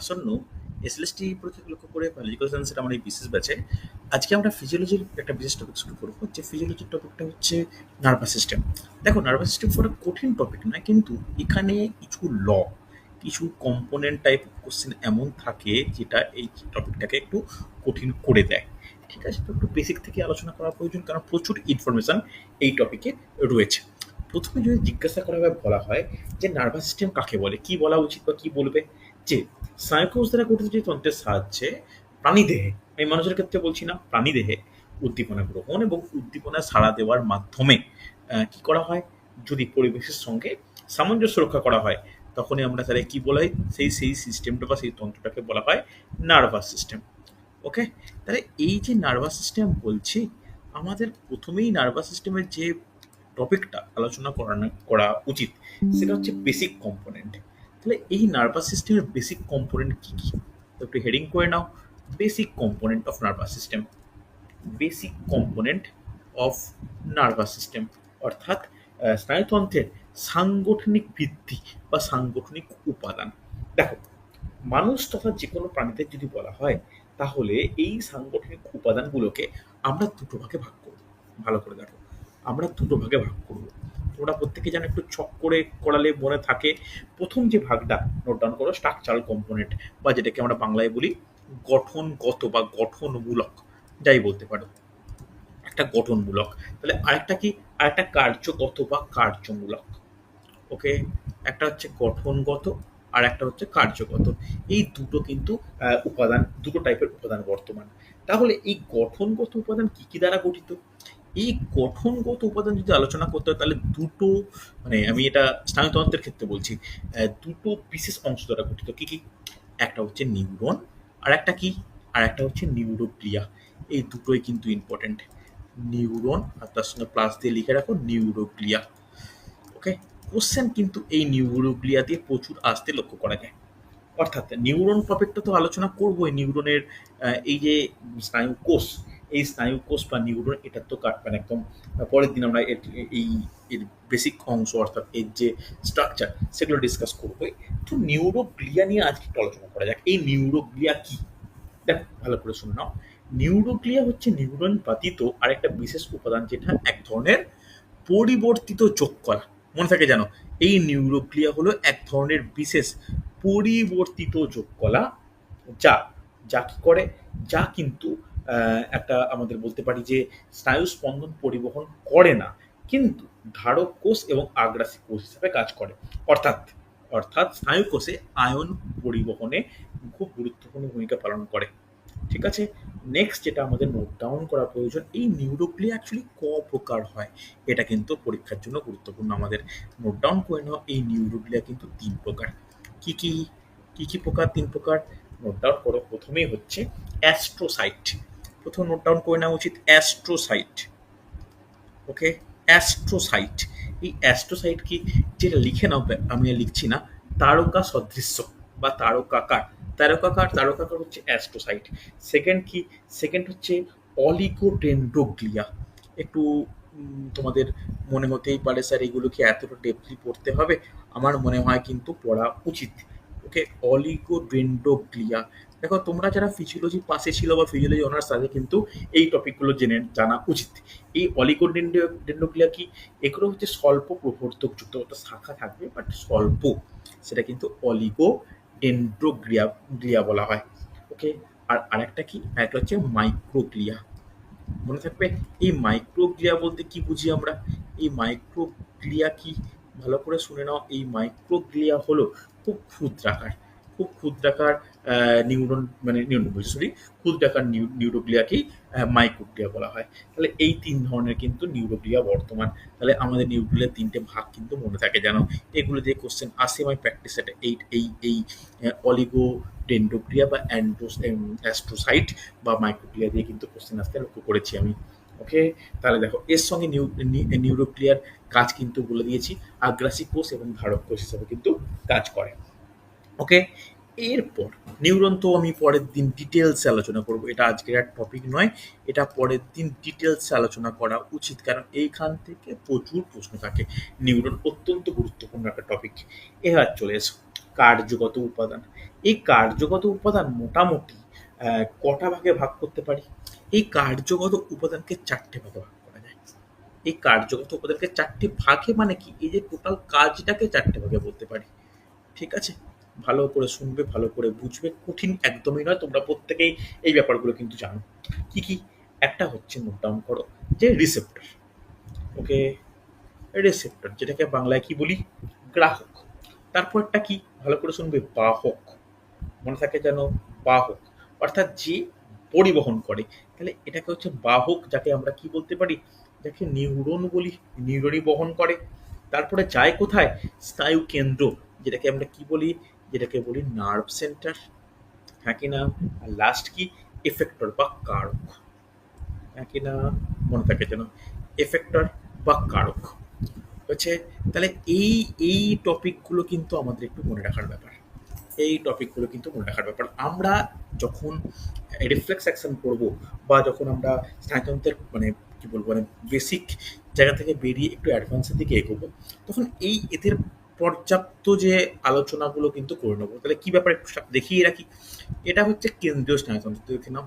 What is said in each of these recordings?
আসন্ন এসএলএসটি পরীক্ষাকে লক্ষ্য করে বায়োলজিক্যাল সায়েন্সের আমার এই বিশেষ ব্যাচে আজকে আমরা ফিজিওলজির একটা বিশেষ টপিক শুরু করব। যে ফিজিওলজির টপিকটা হচ্ছে নার্ভাস সিস্টেম দেখো নার্ভাস সিস্টেম ফর কঠিন টপিক নয়, কিন্তু এখানে কিছু ল কিছু কম্পোনেন্ট টাইপ কোশ্চেন এমন থাকে যেটা এই টপিকটাকে একটু কঠিন করে দেয়। ঠিক আছে? তো একটু বেসিক থেকে আলোচনা করা প্রয়োজন, কারণ প্রচুর ইনফরমেশন এই টপিকে রয়েছে। প্রথমে যদি জিজ্ঞাসা করা হয় বলা হয় যে নার্ভাস সিস্টেম কাকে বলে, কি বলা উচিত বা কি বলবে? যে সাইকোস দ্বারা গঠিত যে তন্ত্রের সাহায্যে প্রাণীদেহে, আমি মানুষের ক্ষেত্রে বলছি না, প্রাণীদেহে উদ্দীপনা গ্রহণ এবং উদ্দীপনা সাড়া দেওয়ার মাধ্যমে কি করা হয়? যদি পরিবেশের সঙ্গে সামঞ্জস্য রক্ষা করা হয়, তখনই আমরা তাহলে কি বলা সেই সেই সিস্টেমটা বা সেই তন্ত্রটাকে বলা হয় নার্ভাস সিস্টেম ওকে তাহলে এই যে নার্ভাস সিস্টেম বলছি, আমাদের প্রথমেই নার্ভাস সিস্টেমের যে টপিকটা আলোচনা করানো, করা উচিত, সেটা হচ্ছে বেসিক কম্পোনেন্ট তাহলে এই নার্ভাস সিস্টেমের বেসিক কম্পোনেন্ট কী কী? তো একটু হেডিং করে নাও। Basic component of nervous system basic component of nervous system অর্থাৎ স্নায়ুতন্ত্রের সাংগঠনিক ভিত্তি বা সাংগঠনিক উপাদান। দেখো, মানুষ তথা যে কোনো প্রাণীতে যদি বলা হয়, তাহলে এই সাংগঠনিক উপাদানগুলোকে আমরা দুটো ভাগে ভাগ করব। ভালো করে দেখো। আমরা দুটো ভাগে ভাগ করব। তোমরা প্রত্যেকে যেন একটু ছক করে করালে মনে থাকে। প্রথম যে ভাগটা নোট ডাউন করো স্ট্রাকচারাল কম্পোনেন্ট বা যেটাকে আমরা বাংলায় বলি গঠনগত বা গঠনমূলক, যাই বলতে পারো। একটা গঠনমূলক। তাহলে আরেকটা কি? আরেকটা কার্যগত বা কার্যমূলক। ওকে? একটা হচ্ছে গঠনগত আর একটা হচ্ছে কার্যগত। এই দুটো কিন্তু উপাদান, দুটো টাইপের উপাদান বর্তমান। তাহলে এই গঠনগত উপাদান কি কি দ্বারা গঠিত? এই গঠনগত উপাদান যদি আলোচনা করতে হয়, তাহলে দুটো মানে আমি এটা স্নায়ুতন্ত্রের ক্ষেত্রে বলছি দুটো বিশেষ অংশ দ্বারা গঠিত। কি কি? একটা হচ্ছে নিউরন, আর একটা কি? আর একটা হচ্ছে নিউরোক্রিয়া। এই দুটোই কিন্তু ইম্পর্টেন্ট নিউরন, আর তার সঙ্গে প্লাস দিয়ে লিখে রাখো নিউরোক্রিয়া। ওকে কোশ্চেন কিন্তু এই নিউরোগ্লিয়া দিয়ে প্রচুর আসতে লক্ষ্য করা যায়। অর্থাৎ নিউরন টপিকটা তো আলোচনা করবোই, নিউরনের এই যে স্নায়ু কোষ এই স্নায়ু কোষ বা নিউরন এটার তো কাটবেন একদম পরের দিন আমরা এই এর বেসিক অংশ অর্থাৎ এর যে স্ট্রাকচার সেগুলো ডিসকাস করবোই তো নিউরোগ্লিয়া নিয়ে আজকে একটু আলোচনা করা যাক। এই নিউরোগ্লিয়া কি? দেখ, ভালো করে শুনে নাও। নিউরোগ্লিয়া হচ্ছে নিউরন ব্যতীত আরেকটা বিশেষ উপাদান যেটা এক ধরনের পরিবর্তিত করা মনে থাকে জানো এই নিউরোগ্লিয়া হলো এক ধরনের বিশেষ পরিবর্তিত যোগ কলা যা যা কি করে? যা কিন্তু একটা আমাদের বলতে পারি যে স্নায়ু স্পন্দন পরিবহন করে না, কিন্তু ধারক কোষ এবং আগ্রাসী কোষ হিসাবে কাজ করে। অর্থাৎ অর্থাৎ স্নায়ু কোষে আয়ন পরিবহনে খুব গুরুত্বপূর্ণ ভূমিকা পালন করে। ঠিক আছে? নেক্সট যেটা আমাদের নোট ডাউন করা প্রয়োজন, এই নিউরোগ্লিয়া অ্যাকচুয়ালি ক প্রকার হয়? এটা কিন্তু পরীক্ষার জন্য গুরুত্বপূর্ণ। আমাদের নোট ডাউন করে নাও, এই নিউরোগ্লিয়া কিন্তু তিন প্রকার। কি কি? কি কি প্রকার? তিন প্রকার। নোট ডাউন করো। প্রথমেই হচ্ছে অ্যাস্ট্রোসাইট। প্রথম নোট ডাউন করে নেওয়া উচিত অ্যাস্ট্রোসাইট ওকে অ্যাস্ট্রোসাইট এই অ্যাস্ট্রোসাইট কি? যেটা লিখে নাও, আমি লিখছি না, তারকা সদৃশ্য বা তারকাকার। তারকাকার তারকাকার হচ্ছে অ্যাস্ট্রোসাইট সেকেন্ড কি? সেকেন্ড হচ্ছে অলিগোডেন্ড্রোগ্লিয়া একটু তোমাদের মনে হতেই পারে স্যার এগুলো কি এতটা ডেপলি পড়তে হবে। আমার মনে হয় কিন্তু পড়া উচিত ওকে অলিগোডেন্ড্রোগ্লিয়া দেখো, তোমরা যারা ফিজিওলজি পাশে ছিল বা ফিজিওলজি অনার্স তাদের কিন্তু এই টপিকগুলো জেনে জানা উচিত। এই অলিগোডেন্ড্রোগ্লিয়া কি? এগুলো হচ্ছে স্বল্প প্রবর্তকযুক্ত একটা শাখা থাকবে বাট স্বল্প। সেটা কিন্তু অলিগো ডেন্ড্রোগ্লিয়া গ্লিয়া বলা হয়। ওকে আর আরেকটা কি? আরেকটা হচ্ছে মাইক্রোগ্লিয়া মনে থাকবে? এই মাইক্রোগ্লিয়া বলতে কি বুঝি আমরা? এই মাইক্রোগ্লিয়া কি? ভালো করে শুনে নাও। এই মাইক্রোগ্লিয়া হলো খুব ক্ষুদ্রাকার। খুব ক্ষুদ্রাকার নিউরন মানে নিউরন সরি ক্ষুদ্রাকার নিউ নিউরোগ্লিয়াকেই মাইক্রোগ্লিয়া বলা হয়। তাহলে এই তিন ধরনের কিন্তু নিউরোগ্লিয়া বর্তমান। তাহলে আমাদের নিউরোগ্লিয়ার তিনটে ভাগ কিন্তু মনে থাকে, জানো? এগুলো দিয়ে কোশ্চেন আসে মাই প্র্যাকটিস এটা এই এই এই অলিগো ডেন্ড্রোগ্লিয়া বা অ্যান্ড্রোস অ্যাস্ট্রোসাইট বা মাইক্রোগ্লিয়া দিয়ে কিন্তু কোশ্চেন আসতে লক্ষ্য করেছি আমি। ওকে তাহলে দেখো, এর সঙ্গে নিউ নিউরোগ্লিয়ার কাজ কিন্তু বলে দিয়েছি। আগ্রাসী কোষ এবং ধারক কোষ হিসাবে কিন্তু কাজ করে। ওকে এরপর নিউরন তো আমি পরের দিন ডিটেলসে আলোচনা করব। এটা আজকের আর টপিক নয়, এটা পরের দিন ডিটেলসে আলোচনা করা উচিত, কারণ এইখান থেকে প্রচুর প্রশ্ন থাকে। নিউরন অত্যন্ত গুরুত্বপূর্ণ একটা টপিক এবার চলে এসো, কার্যগত উপাদান। এই কার্যগত উপাদান মোটামুটি কটা ভাগে ভাগ করতে পারি? এই কার্যগত উপাদানকে চারটে ভাগে ভাগ করা যায়। এই কার্যগত উপাদানকে চারটে ভাগে মানে কি? এই যে টোটাল কাজটাকে চারটে ভাগে বলতে পারি। ঠিক আছে? ভালো করে শুনবে, ভালো করে বুঝবে, কঠিন একদমই নয়। তোমরা প্রত্যেকেই এই ব্যাপারগুলো কিন্তু জানো। কি কি? একটা হচ্ছে নোট ডাউন করো, যে রিসেপ্টর ওকে রিসেপ্টর যেটাকে বাংলায় কি বলি? গ্রাহক। তারপরটা কি? ভালো করে শুনবে, বাহক। মনে থাকে যেন বাহক। অর্থাৎ যে পরিবহন করে। তাহলে এটাকে হচ্ছে বাহক, যাকে আমরা কি বলতে পারি? যাকে নিউরন বলি, নিউরনই বহন করে। তারপরে যায় কোথায়? স্নায়ু কেন্দ্র যেটাকে আমরা কি বলি? যেটাকে বলি নার্ভ সেন্টার হ্যাঁ কি না? আর লাস্ট কি? এফেক্টর বা কারক। হ্যাঁ কি না? মনে থাকে যেন। এফেক্টর বা কারক। হচ্ছে তাহলে এই এই টপিকগুলো কিন্তু আমাদের একটু মনে রাখার ব্যাপার। এই টপিকগুলো কিন্তু মনে রাখার ব্যাপার। আমরা যখন রিফ্লেক্স অ্যাকশন করব বা যখন আমরা স্নায়ুতন্ত্রের মানে কি বলব মানে বেসিক জায়গা থেকে বেরিয়ে একটু অ্যাডভান্সের দিকে এগোবো, তখন এই এদের পর্যাপ্ত যে আলোচনাগুলো কিন্তু করে নেব। তাহলে কি ব্যাপারে দেখিয়ে রাখি এটা হচ্ছে কেন্দ্রীয় স্নায়ুতন্ত্র দেখে নাও।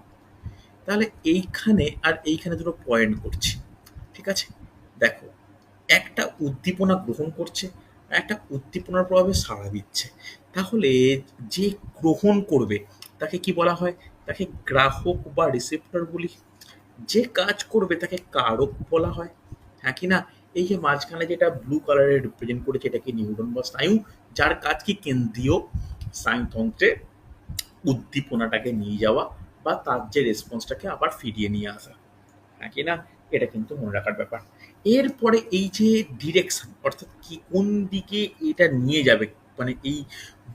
তাহলে এইখানে আর এইখানে দুটো পয়েন্ট করছি, ঠিক আছে? দেখো, একটা উদ্দীপনা গ্রহণ করছে একটা উদ্দীপনার প্রভাবে সাড়া দিচ্ছে। তাহলে যে গ্রহণ করবে, তাকে কি বলা হয়? তাকে গ্রাহক বা রিসেপ্টর বলি। যে কাজ করবে, তাকে কারক বলা হয়। হ্যাঁ কি না? এই যে মাঝখানে যেটা ব্লু কালারে রিপ্রেজেন্ট করেছে এটাকে নিউরন বা স্নায়ু? যার কাজ কি কেন্দ্রীয় স্নায়ুতন্ত্রে উদ্দীপনাটাকে নিয়ে যাওয়া বা তার যে রেসপন্সটাকে আবার ফিরিয়ে নিয়ে আসা। হ্যাঁ কি না? এটা কিন্তু মনে রাখার ব্যাপার। এরপরে এই যে ডিরেকশন অর্থাৎ কি কোন দিকে এটা নিয়ে যাবে মানে এই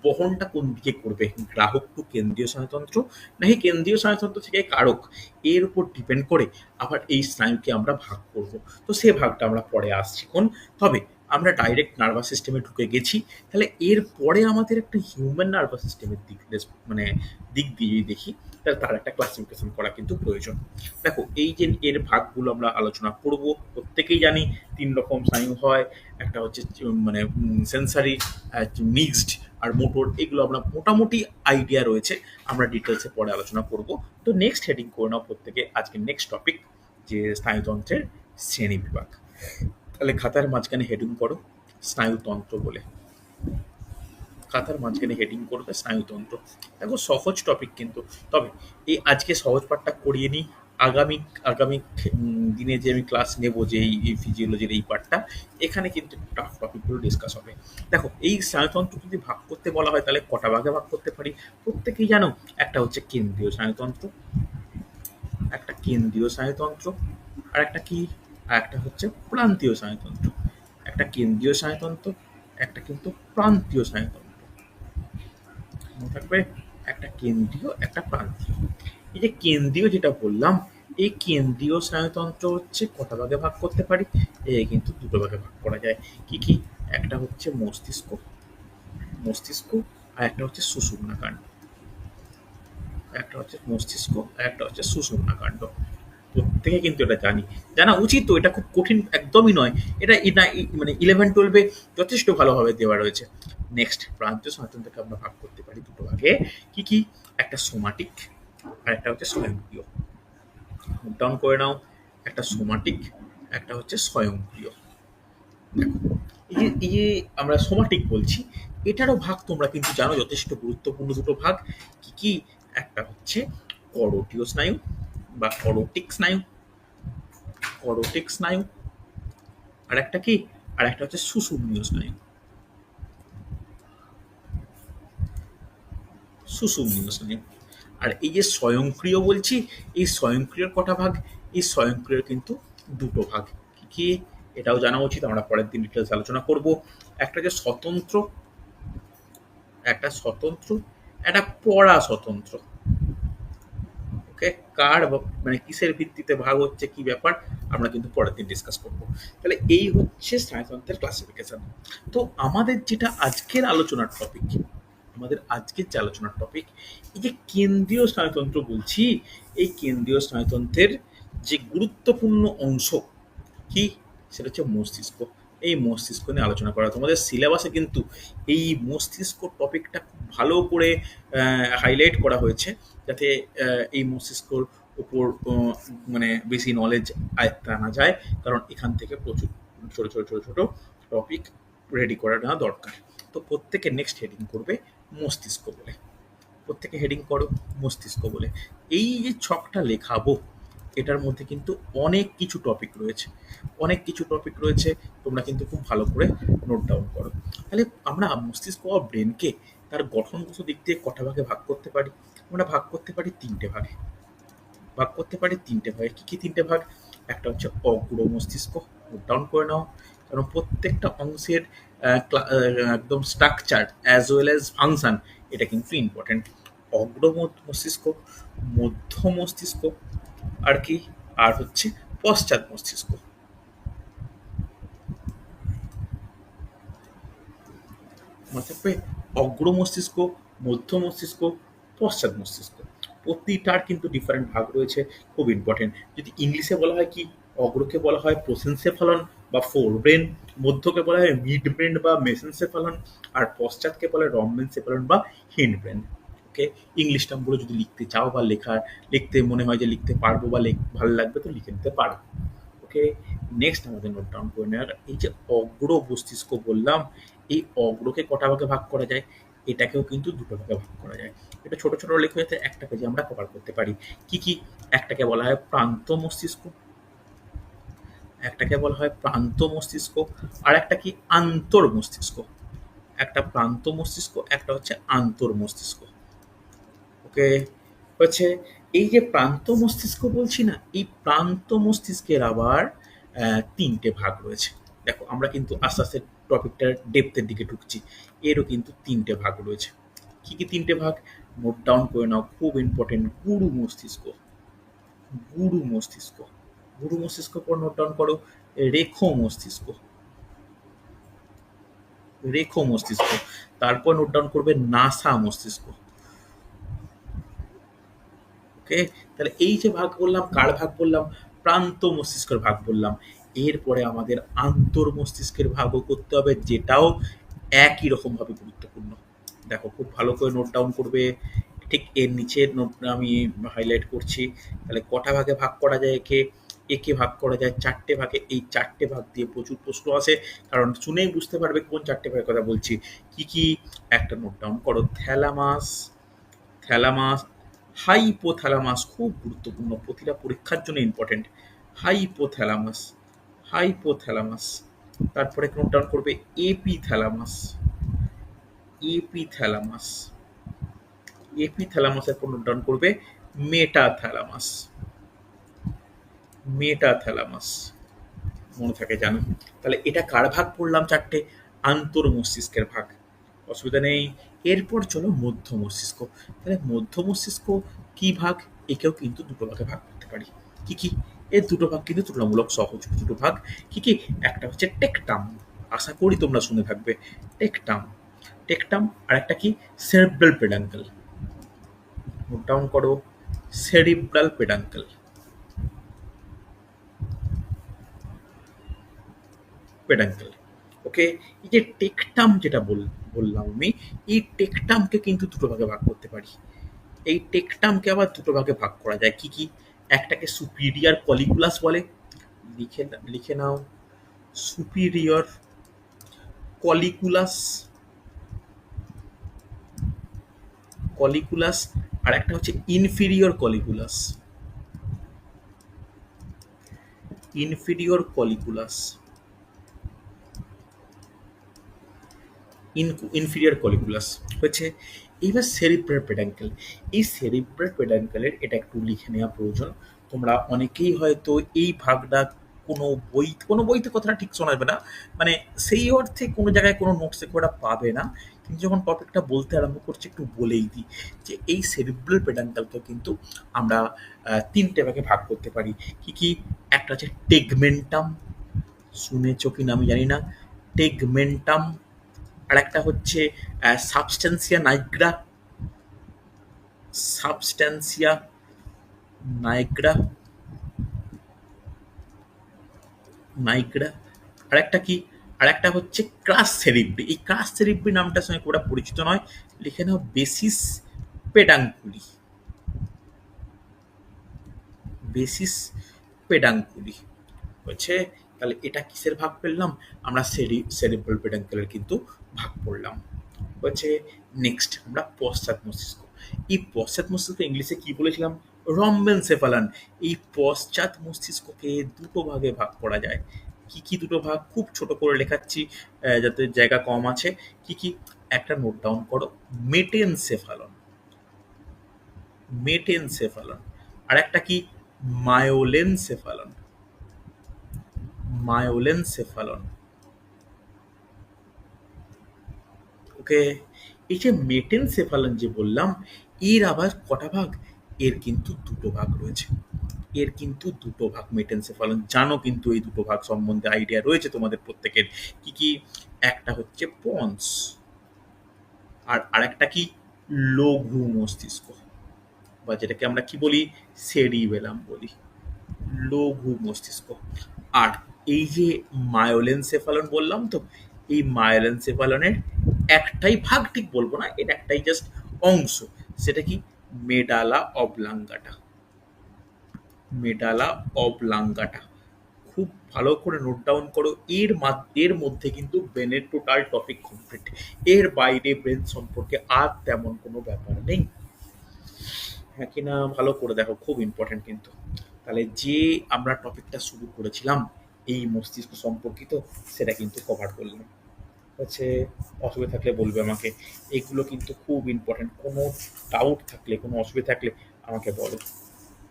বহনটা কোন দিকে করবে? গ্রাহক টু কেন্দ্রীয় স্নায়ুতন্ত্র নাকি কেন্দ্রীয় স্নায়ুতন্ত্র থেকে কারক? এর উপর ডিপেন্ড করে আবার এই স্নায়ুকে আমরা ভাগ করব। তো সে ভাগটা আমরা পরে আসছি কোন? তবে আমরা ডাইরেক্ট নার্ভাস সিস্টেমে ঢুকে গেছি। তাহলে এর পরে আমাদের একটা হিউম্যান নার্ভাস সিস্টেমের দিক মানে দিক দিয়ে দেখি তাহলে তার একটা ক্লাসিফিকেশন করা কিন্তু প্রয়োজন। দেখো, এই যে এর ভাগগুলো আমরা আলোচনা করব, প্রত্যেকেই জানি তিন রকম স্নায়ু হয়। একটা হচ্ছে মানে সেন্সারি মিক্সড আর মোটর এগুলো আমরা মোটামুটি আইডিয়া রয়েছে। আমরা ডিটেলসে পরে আলোচনা করব। তো নেক্সট হেডিং করে নাও প্রত্যেকে। আজকে নেক্সট টপিক যে স্নায়ুতন্ত্রের শ্রেণি বিভাগ। তাহলে খাতার মাঝখানে হেডিং করো, স্নায়ুতন্ত্র বলে। খাতার মাঝখানে হেডিং করবে স্নায়ুতন্ত্র। দেখো সহজ টপিক কিন্তু। তবে এই আজকে সহজ পাঠটা করিয়ে নিই। আগামী আগামী দিনে যে আমি ক্লাস নেব, যে এই ফিজিওলজির এই পার্টটা এখানে কিন্তু টাফ টপিকগুলো ডিসকাস হবে। দেখো, এই স্নায়ুতন্ত্র যদি ভাগ করতে বলা হয়, তাহলে কটা ভাগে ভাগ করতে পারি? প্রত্যেকেই জানো, একটা হচ্ছে কেন্দ্রীয় স্নায়ুতন্ত্র, একটা কেন্দ্রীয় স্নায়ুতন্ত্র, আর একটা কি? আর একটা হচ্ছে প্রান্তীয় স্নায়ুতন্ত্র। একটা কেন্দ্রীয় স্নায়ুতন্ত্র, একটা কিন্তু প্রান্তীয় স্নায়ুতন্ত্র। মনে থাকবে একটা কেন্দ্রীয়, একটা প্রান্তীয়। এই যে কেন্দ্রীয় যেটা বললাম, এই কেন্দ্রীয় স্নায়ুতন্ত্র হচ্ছে কটা ভাগে ভাগ করতে পারি? এ কিন্তু দুটো ভাগে ভাগ করা যায়। কি কি? একটা হচ্ছে মস্তিষ্ক মস্তিষ্ক আর একটা হচ্ছে সুষুম্নাকাণ্ড একটা হচ্ছে মস্তিষ্ক আর একটা হচ্ছে সুষুম্নাকাণ্ড প্রত্যেকে কিন্তু এটা জানি। জানা উচিত তো, এটা খুব কঠিন একদমই নয়। এটা মানে ইলেভেন টুয়েলভে যথেষ্ট ভালোভাবে দেওয়া রয়েছে। নেক্সট প্রান্তীয় স্নায়ুতন্ত্রকে আমরা ভাগ করতে পারি দুটো ভাগে। কি কি? একটা সোমাটিক আর একটা হচ্ছে স্বয়ংক্রিয়। নোট ডাউন করে নাও, একটা সোমাটিক একটা হচ্ছে স্বয়ংক্রিয়। দেখো, এই যে আমরা সোমাটিক বলছি, এটারও ভাগ তোমরা কিন্তু জানো, যথেষ্ট গুরুত্বপূর্ণ দুটো ভাগ। কি কি? একটা হচ্ছে করোটীয় স্নায়ু বা করোটিক স্নায়ু। করোটিক স্নায়ু। আর একটা কি? আর একটা হচ্ছে সুষুম্নীয় স্নায়ু। সুষুম্নীয় স্নায়ু। আর এই যে স্বয়ংক্রিয় বলছি, এই স্বয়ংক্রিয়র কটা ভাগ? এই স্বয়ংক্রিয়র কিন্তু দুটো ভাগ। কি কি? এটাও জানা উচিত, আমরা পরের দিন ডিটেলস আলোচনা করব। একটা যে স্বতন্ত্র, একটা স্বতন্ত্র, একটা পড়া স্বতন্ত্র ওকে, কার মানে কিসের ভিত্তিতে ভাগ হচ্ছে, কি ব্যাপার, আমরা কিন্তু পরের দিন ডিসকাস করব। তাহলে এই হচ্ছে স্নায়ুতন্ত্রের ক্লাসিফিকেশন তো আমাদের যেটা আজকের আলোচনার টপিক আমাদের আজকের যে আলোচনার টপিক এই যে কেন্দ্রীয় স্নায়ুতন্ত্র বলছি, এই কেন্দ্রীয় স্নায়ুতন্ত্রের যে গুরুত্বপূর্ণ অংশ, কি? সেটা হচ্ছে মস্তিষ্ক। এই মস্তিষ্ক নিয়ে আলোচনা করা। তোমাদের সিলেবাসে কিন্তু এই মস্তিষ্ক টপিকটা খুব ভালো করে হাইলাইট করা হয়েছে, যাতে এই মস্তিষ্কর উপর মানে বেশি নলেজ আয়ত্তে আনা যায়, কারণ এখান থেকে প্রচুর ছোট ছোট ছোট ছোট টপিক রেডি করা নেওয়া দরকার। তো প্রত্যেকে নেক্সট হেডিং করবে মস্তিষ্ক বলে। প্রত্যেকে হেডিং করো মস্তিষ্ক বলে। এই যে ছকটা লেখাবো এটার মধ্যে কিন্তু অনেক কিছু টপিক রয়েছে। অনেক কিছু টপিক রয়েছে, তোমরা কিন্তু খুব ভালো করে নোট ডাউন করো। তাহলে আমরা মস্তিষ্ক বা ব্রেনকে তার গঠনগত দিক দিয়ে কটা ভাগে ভাগ করতে পারি? আমরা ভাগ করতে পারি তিনটে ভাগে। ভাগ করতে পারি তিনটে ভাগে। কী কী তিনটে ভাগ? একটা হচ্ছে অগ্র মস্তিষ্ক নোট ডাউন করে নাও। কারণ প্রত্যেকটা অংশের একদম structure as well as function এটা কিন্তু ইম্পর্টেন্ট অগ্র মস্তিষ্ক, মধ্য মস্তিষ্ক আর কি, আর হচ্ছে পশ্চাৎ মস্তিষ্ক। অগ্র মস্তিষ্ক, মধ্য মস্তিষ্ক, পশ্চাৎ মস্তিষ্ক। প্রতিটার কিন্তু ডিফারেন্ট ভাগ রয়েছে, খুব ইম্পর্টেন্ট যদি ইংলিশে বলা হয় কি, অগ্রকে বলা হয় প্রসেন্সেফালন বা ফোর ব্রেন মধ্যকে বলা হয় মিড ব্রেন বা মেসেন্সেফালন আর পশ্চাৎকে বলা হয় রমেন্সেফালন বা হিন্ড ব্রেন ওকে ইংলিশ টার্মগুলো যদি লিখতে চাও বা লেখার, লিখতে মনে হয় যে লিখতে পারব বা লেখ, ভালো লাগবে তো লিখে নিতে পারো। ওকে নেক্সট আমাদের নোট ডাউন করে নেওয়ার, এই যে অগ্র মস্তিষ্ক বললাম, এই অগ্রকে কটা ভাগে ভাগ করা যায়? এটাকেও কিন্তু দুটো ভাগে ভাগ করা যায়। এটা ছোট ছোট লেখা যাতে একটা পেজে আমরা কভার করতে পারি। কি কি? একটাকে বলা হয় প্রান্ত মস্তিষ্ক। একটাকে বলা হয় প্রান্ত মস্তিষ্ক। আর একটা কি? আন্তর মস্তিষ্ক। একটা প্রান্ত মস্তিষ্ক, একটা হচ্ছে আন্তর মস্তিষ্ক। ওকে, হচ্ছে এই যে প্রান্ত মস্তিষ্ক বলছি না, এই প্রান্ত মস্তিষ্কের আবার তিনটে ভাগ রয়েছে। দেখো, আমরা কিন্তু আস্তে আস্তে টপিকটার ডেপথের দিকে ঢুকছি, এরও কিন্তু তিনটে ভাগ রয়েছে। কি কি তিনটে ভাগ? নোট ডাউন করে নাও, খুব ইম্পর্টেন্ট গুরু মস্তিষ্ক। গুরু মস্তিষ্ক। গুরু মস্তিষ্ক পর নোট ডাউন করো, রেখো মস্তিষ্ক। রেখো মস্তিষ্ক। তারপর নোট ডাউন করবে নাসা মস্তিষ্ক। ওকে? তাহলে এই যে ভাগ বললাম, কার ভাগ বললাম? প্রান্ত মস্তিষ্কের ভাগ বললাম। এরপরে আমাদের আন্তর মস্তিষ্কের ভাগও করতে হবে, যেটাও একই রকমভাবে গুরুত্বপূর্ণ। দেখো, খুব ভালো করে নোট ডাউন করবে। ঠিক এর নিচে নোট আমি হাইলাইট করছি। তাহলে কটা ভাগে ভাগ করা যায় একে? একে ভাগ করা যায় চারটে ভাগে। এই চারটে ভাগ দিয়ে প্রচুর প্রশ্ন আসে। কারণ শুনেই বুঝতে পারবে কোন চারটে ভাগের কথা বলছি। কি কি? একটা নোট ডাউন করো। থ্যালামাস থ্যালামাস হাইপোথ্যালামাস খুব গুরুত্বপূর্ণ, প্রতিটা পরীক্ষার জন্য ইম্পর্টেন্ট হাইপোথ্যালামাস হাইপোথ্যালামাস তারপরে নোট ডাউন করবে এপিথ্যালামাস এপিথ্যালামাস এপিথ্যালামাসের পর নোট ডাউন করবে মেটাথ্যালামাস মেটাথ্যালামাস মনে থাকে জানো? তাহলে এটা কার ভাগ পড়লাম চারটে? আন্তর মস্তিষ্কের ভাগ। অসুবিধা নেই। এরপর চলো মধ্য মস্তিষ্ক। তাহলে মধ্য মস্তিষ্ক কি ভাগ? একেও কিন্তু দুটো ভাগে ভাগ করতে পারি। কি কি? এর দুটো ভাগ কিন্তু তুলনামূলক সহজ। দুটো ভাগ। কি কি? একটা হচ্ছে টেকটাম। আশা করি তোমরা শুনে থাকবে। টেকটাম। টেকটাম আর একটা কি? Cerebral peduncle. নোট ডাউন করো। Cerebral peduncle. পেডাঙ্কেল। ওকে? এই যে টেকটাম যেটা বল, বললাম আমি, এই টেকটামকে কিন্তু দুটো ভাগে ভাগ করতে পারি। এই টেকটামকে আবার দুটো ভাগে ভাগ করা যায়। কি কি? একটাকে সুপিরিয়র কলিকুলাস বলে। লিখে লিখে নাও। সুপিরিয়র কলিকুলাস কলিকুলাস আর একটা হচ্ছে inferior colliculus inferior colliculus inferior colliculus হচ্ছে এইবার সেরিব্রাল পেডাঙ্কেল এই সেরিব্রাল পেডাঙ্কেলের এটা একটু লিখে নেওয়া প্রয়োজন। তোমরা অনেকেই হয়তো এই ভাগটা কোনো বই, কোনো বইতে কথাটা ঠিক শোনাবে না। মানে সেই অর্থে কোনো জায়গায় কোনো নোটসে ওরা পাবে না। কিন্তু যখন টপিকটা বলতে আরম্ভ করছি, একটু বলেই দিই যে এই সেরিব্রাল পেডাঙ্কেলকে কিন্তু আমরা তিনটে ভাগে ভাগ করতে পারি। কি কি? একটা হচ্ছে টেগমেন্টাম শুনেছো কি না আমি জানি না। টেগমেন্টাম আর একটা হচ্ছে substantia nigra substantia nigra nigra আর একটা কি? আর একটা হচ্ছে ক্রাস সেরিব্রি এই ক্রাস সেরিব্রি নামটার সঙ্গে খুব পরিচিত নয়। লিখে নাও বেসিস পেডাঙ্কুলি বেসিস পেডাঙ্কুলি হচ্ছে তাহলে এটা কিসের ভাগ পেলাম? আমরা সেরি সেরিব্রাল পেডাঙ্কুলের কিন্তু ভাগ পড়লাম হচ্ছে নেক্সট আমরা পশ্চাৎ মস্তিষ্ক এই পশ্চাৎ মস্তিষ্ক ইংলিশে কি বলেছিলাম? রম্বেন সেফালান এই পশ্চাৎ মস্তিষ্ককে দুটো ভাগে ভাগ করা যায়। কি কি দুটো ভাগ? খুব ছোট করে লেখাচ্ছি যাতে জায়গা কম আছে। কি কি? একটা নোট ডাউন করো। মেটেন সেফালন মেটেন সেফালন আর একটা কি? মায়োলেনসেফালন মায়োলেনসেফালন। ওকে, এই যে মেটেনসেফালন যে বললাম, এর আবার কটা ভাগ? এর কিন্তু দুটো ভাগ রয়েছে। এর কিন্তু দুটো ভাগ মেটেনসেফালন। জানো কিন্তু এই দুটো ভাগ সম্বন্ধে আইডিয়া রয়েছে তোমাদের প্রত্যেকের। কি কি? একটা হচ্ছে পন্স, আর আরেকটা কি? লঘু মস্তিষ্ক, বা যেটাকে আমরা কি বলি? সেরিবেলাম বলি। লঘু মস্তিষ্ক। আর এই যে মায়োলেনসেফালন বললাম তো, এই মায়োলেনসেফালনের একটাই ভাগ ঠিক বলব না এটা একটাই জাস্ট অংশ, সেটা কি? Medulla oblongata. Medulla oblongata. খুব ভালো করে নোট ডাউন করো, এর এর মধ্যে কিন্তু ব্রেনের টোটাল টপিক কমপ্লিট এর বাইরে ব্রেন সম্পর্কে আর তেমন কোনো ব্যাপার নেই। হ্যাঁ কিনা ভালো করে দেখো, খুব ইম্পর্টেন্ট কিন্তু। তাহলে যে আমরা টপিকটা শুরু করেছিলাম এই মস্তিষ্ক সম্পর্কিত, সেটা কিন্তু কভার করলাম হচ্ছে, অসুবিধা থাকলে বলবে আমাকে। এগুলো কিন্তু খুব ইম্পর্টেন্ট কোনো ডাউট থাকলে, কোনো অসুবিধা থাকলে আমাকে বলো।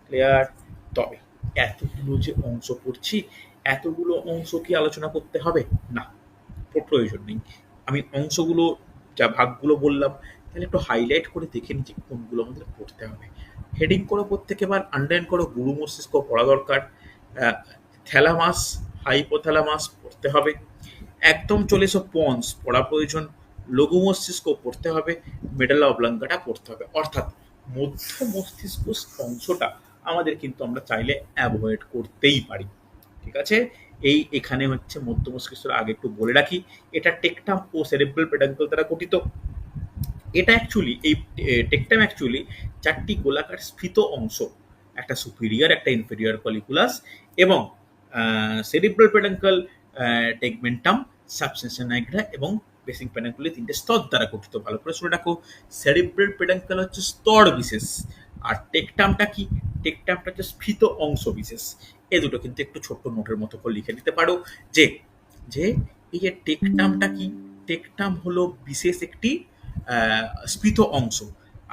ক্লিয়ার তবে, এতগুলো যে অংশ পড়ছি, এতগুলো অংশ কি আলোচনা করতে হবে? না প্রয়োজন নেই। আমি অংশগুলো, যা ভাগগুলো বললাম, তাহলে একটু হাইলাইট করে দেখে নিচ্ছি কোনগুলো আমাদের পড়তে হবে। হেডিং করো প্রত্যেকে বার আন্ডারলাইন করো, গুরু মস্তিষ্ক পড়া দরকার। থ্যালামাস, হাইপোথ্যালামাস পড়তে হবে। একদম চলে এসো পন্স পড়া প্রয়োজন। লঘু মস্তিষ্ক পড়তে হবে। মেডালা অবলাঙ্কাটা পড়তে হবে। অর্থাৎ মধ্য মস্তিষ্ক অংশটা আমাদের কিন্তু আমরা চাইলে অ্যাভয়েড করতেই পারি। ঠিক আছে? এই এখানে হচ্ছে মধ্য মস্তিষ্কের আগে একটু বলে রাখি। এটা টেকটাম ও সেরেব্রাল পেডাঙ্কল দ্বারা গঠিত। এটা অ্যাকচুয়ালি এই টেকটাম অ্যাকচুয়ালি চারটি গোলাকার স্ফীত অংশ, একটা সুপিরিয়র একটা ইনফেরিয়র কলিকুলাস এবং cerebral peduncle tegmentum substantia nigra এবং বেসিক পেডাঙ্কলে তিনটে স্তর দ্বারা গঠিত। ভালো করে শুনে রাখো সেরিব্রাল পেডাঙ্কল হচ্ছে স্তর বিশেষ। আর টেকটামটা কি? টেকটামটা হচ্ছে স্ফীত অংশ বিশেষ। এ দুটো কিন্তু একটু ছোট্ট নোটের মতো করে লিখে দিতে পারো যে যে এই যে টেকটামটা কি? টেকটাম হলো বিশেষ একটি স্ফীত অংশ।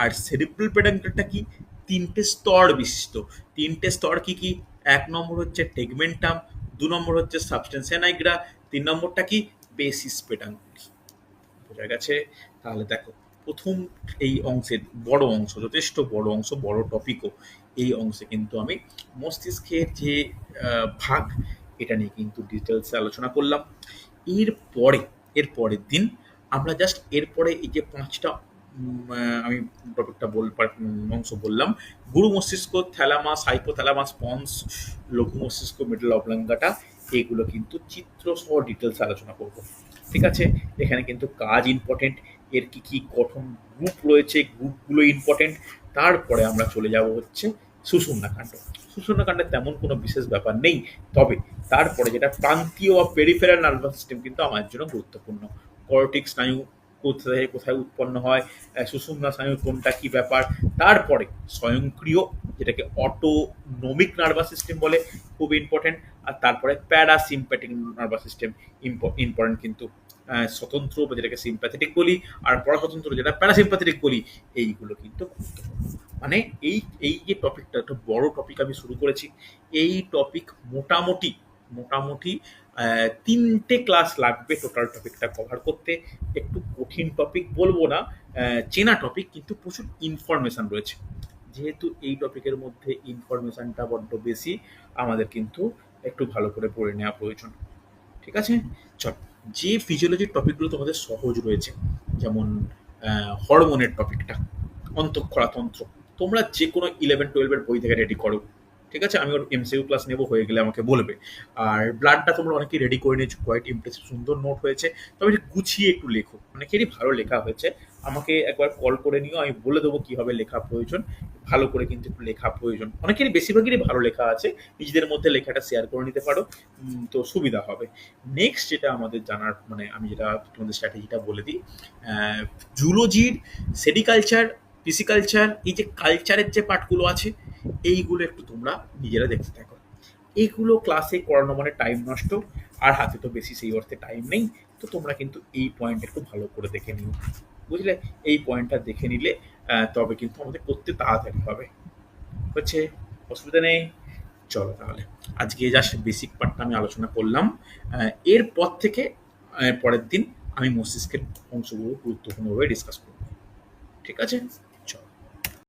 আর সেরিব্রাল পেডাঙ্কলটা কি? তিনটে স্তর বিশিষ্ট। তিনটে স্তর কি কি? এক নম্বর হচ্ছে টেগমেন্টাম দু নম্বর হচ্ছে সাবস্টেন্সিয়া নাইগ্রা তিন নম্বরটা কি? বেসিস পেডাঙ্কুলি বোঝা গেছে? তাহলে দেখো, প্রথম এই অংশের বড় অংশ, যথেষ্ট বড় অংশ, বড় টপিকও এই অংশে কিন্তু আমি মস্তিষ্কের যে ভাগ, এটা নিয়ে কিন্তু ডিটেলসে আলোচনা করলাম। এর পরে এর পরের দিন আমরা জাস্ট এরপরে এই যে পাঁচটা আমি টপিকটা বল অংশ বললাম। গুরু মস্তিষ্ক, থ্যালামাস হাইপোথ্যালামাস পন্স, লঘু মস্তিষ্ক, মিডল অবলাঙ্গাটা, এগুলো কিন্তু চিত্র সহ ডিটেলস আলোচনা করব। ঠিক আছে? এখানে কিন্তু কাজ ইম্পর্টেন্ট এর কি কি গঠন গ্রুপ রয়েছে গ্রুপগুলো ইম্পর্টেন্ট তারপরে আমরা চলে যাব হচ্ছে সুষুম্নাকাণ্ড সুষুম্নাকাণ্ডের তেমন কোনো বিশেষ ব্যাপার নেই, তবে তারপরে যেটা প্রান্তীয় বা পেরিফেরাল নার্ভাস সিস্টেম কিন্তু আমার জন্য গুরুত্বপূর্ণ। করটিক স্নায়ু কোথায় কোথায় উৎপন্ন হয় সুষুম্না স্নায়ু কোনটা, কি ব্যাপার? তারপরে স্বয়ংক্রিয়, যেটাকে অটোনমিক নার্ভাস সিস্টেম বলে, খুব ইম্পর্টেন্ট আর তারপরে প্যারাসিম্প্যাটিক নার্ভাস সিস্টেম ইম্পর্টেন্ট কিন্তু স্বতন্ত্র বা যেটাকে সিম্প্যাথেটিক বলি, আর পরাস্বতন্ত্র যেটা প্যারাসিম্প্যাথেটিক বলি, এইগুলো কিন্তু মানে এই এই যে টপিকটা একটা বড় টপিক আমি শুরু করেছি, এই টপিক মোটামুটি মোটামুটি তিনটে ক্লাস লাগবে টোটাল টপিকটা কভার করতে। একটু কঠিন টপিক বলব না চেনা টপিক কিন্তু প্রচুর ইনফরমেশন রয়েছে। যেহেতু এই টপিকের মধ্যে ইনফরমেশানটা বড্ড বেশি, আমাদের কিন্তু একটু ভালো করে পড়ে নেওয়া প্রয়োজন। ঠিক আছে? চল, যে ফিজিওলজির টপিকগুলো তোমাদের সহজ রয়েছে, যেমন হরমোনের টপিকটা অন্তঃক্ষরাতন্ত্র, তোমরা যে কোনো ইলেভেন টুয়েলভের বই থেকে রেডি করো। ঠিক আছে? আমি ওর এমসিইউ ক্লাস নেব, হয়ে গেলে আমাকে বলবে। আর ব্লাডটা তোমরা অনেকেই রেডি করে নিয়েছো কোয়াইট ইমপ্রেসিভ সুন্দর নোট হয়েছে। তবে গুছিয়ে একটু লেখো। অনেকেরই ভালো লেখা হয়েছে। আমাকে একবার কল করে নিও, আমি বলে দেবো কীভাবে লেখা প্রয়োজন। ভালো করে কিন্তু একটু লেখা প্রয়োজন। অনেকেরই বেশিরভাগেরই ভালো লেখা আছে, নিজেদের মধ্যে লেখাটা শেয়ার করে নিতে পারো। তো সুবিধা হবে। নেক্সট যেটা আমাদের জানার মানে আমি যেটা তোমাদের স্ট্র্যাটেজিটা বলে দিই জুলজির সেরিকালচার পিসিকালচার এই যে কালচারের যে পার্টগুলো আছে, এইগুলো একটু তোমরা নিজেরা দেখতে থাকো। এইগুলো ক্লাসে করানো মানে টাইম নষ্ট, আর হাতে তো বেশি সেই অর্থে টাইম নেই, তো তোমরা কিন্তু এই পয়েন্ট একটু ভালো করে দেখে নিও। বুঝলে? এই পয়েন্টটা দেখে নিলে তবে কিন্তু আমাদের করতে তাড়াতাড়ি হবে। হচ্ছে? অসুবিধা নেই। চলো তাহলে, আজকে জাস্ট বেসিক পার্টটা আমি আলোচনা করলাম। এরপর থেকে পরের দিন আমি মস্তিষ্কের অংশগুলো গুরুত্বপূর্ণভাবে ডিসকাস করব। ঠিক আছে?